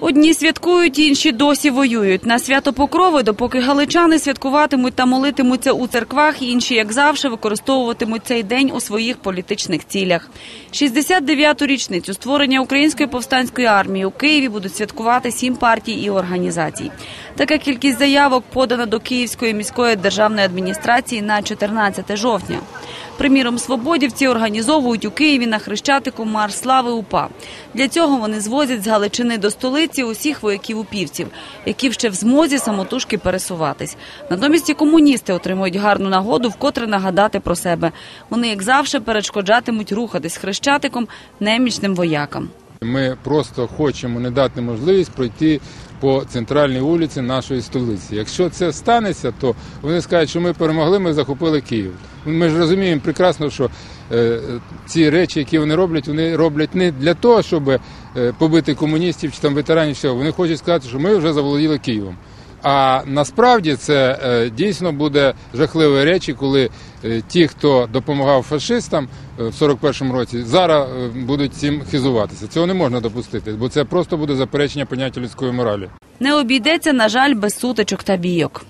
Одні святкують, інші досі воюють. На свято Покрови, допоки галичани святкуватимуть та молитимуться у церквах, інші, як завжди, використовуватимуть цей день у своїх політичних цілях. 69-ту річницю створення Української повстанської армії у Києві будуть святкувати сім партій і організацій. Така кількість заявок подана до Київської міської державної адміністрації на 14 жовтня. Приміром, свободівці організовують у Києві на Хрещатику марш слави УПА. Для цього вони звозять з Галичини до столиці усіх вояків упівців, які ще в змозі самотужки пересуватись. Натомість і комуністи отримують гарну нагоду вкотре нагадати про себе. Вони, як завжди, перешкоджатимуть рухатись хрещатиком немічним воякам. Ми просто хочемо не дати можливість пройти по центральній вулиці нашої столиці. Якщо це станеться, то вони скажуть, що ми перемогли, ми захопили Київ. Ми ж розуміємо прекрасно, що е, ці речі, які вони роблять, вони роблять не для того, щоб е, побити комуністів чи там ветеранів. Всього. Вони хочуть сказати, що ми вже заволоділи Києвом. А насправді це е, дійсно буде жахливі речі, коли е, ті, хто допомагав фашистам е, в 41-му році, зараз будуть цим хизуватися. Цього не можна допустити, бо це просто буде заперечення поняття людської моралі. Не обійдеться, на жаль, без сутичок та бійок.